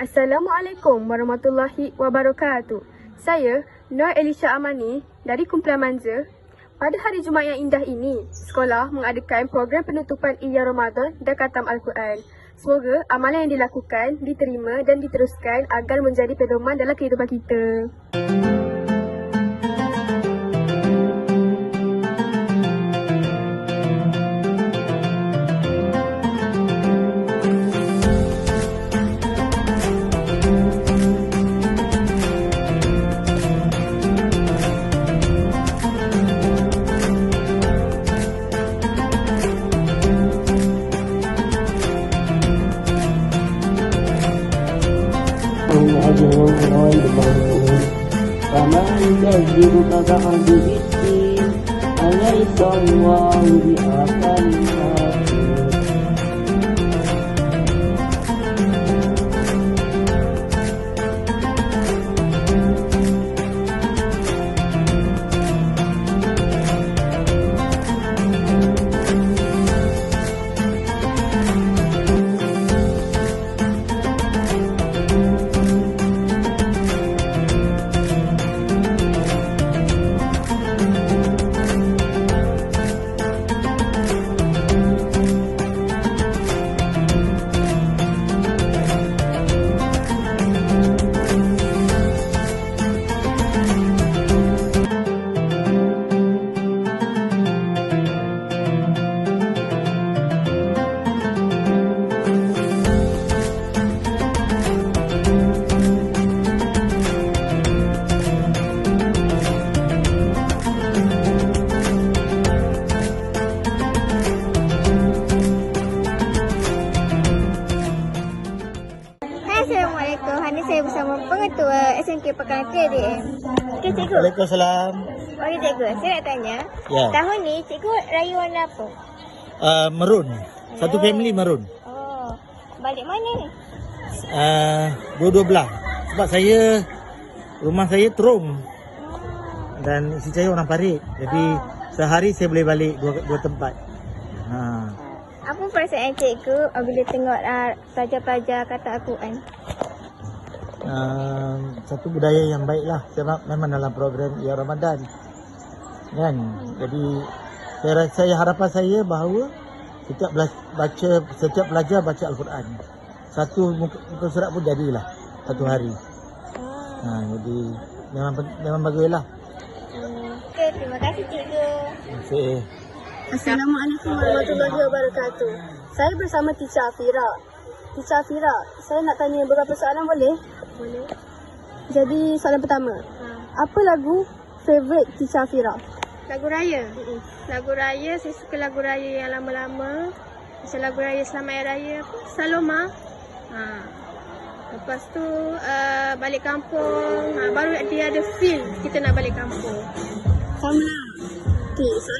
Assalamualaikum warahmatullahi wabarakatuh. Saya Nur Elisha Amani dari Kumpulan Manja. Pada hari Jumaat yang indah ini, sekolah mengadakan program penutupan Iyar Ramadan dan Katam Al-Quran. Semoga amalan yang dilakukan diterima dan diteruskan agar menjadi pedoman dalam kehidupan kita. Musik غير ممنون فما يكذبك بعد بالدين أليس الله بأحكم Assalamualaikum. Hari saya bersama pengetua SMK Pekalan KDM. Okey, cikgu. Waalaikumsalam. Okey, cikgu. Saya nak tanya. Ya. Tahun ni, cikgu raya warna apa? Uh, merun. Satu Oh. family merun. Oh, balik mana ni? Uh, dua-dua belah. Sebab saya, rumah saya terung. Dan isteri saya orang parit. Jadi sehari saya boleh balik dua, dua tempat. Ha. Apa perasaan cikgu bila tengok uh, pelajar-pelajar kata Al-Quran? Uh, satu budaya yang baik lah. Sebab memang dalam program Ya Ramadan. Kan? Jadi saya, rasa- saya harapan saya bahawa setiap baca setiap pelajar baca Al-Quran. Satu muka, muka surat pun jadilah satu hari. Ha, jadi memang memang baguslah. Okey, terima kasih cikgu. Terima kasih. Assalamualaikum warahmatullahi wabarakatuh. Saya bersama Teacher Afira. Teacher Afira, saya nak tanya beberapa soalan boleh? Boleh. Jadi soalan pertama. Apa lagu favourite Teacher Afira? Lagu raya. Lagu raya, saya suka lagu raya yang lama-lama. Macam lagu raya Selamat Hari Raya apa? Saloma. Ha. Lepas tu uh, balik kampung. Ha, baru dia ada feel kita nak balik kampung. Sama lah. Okay,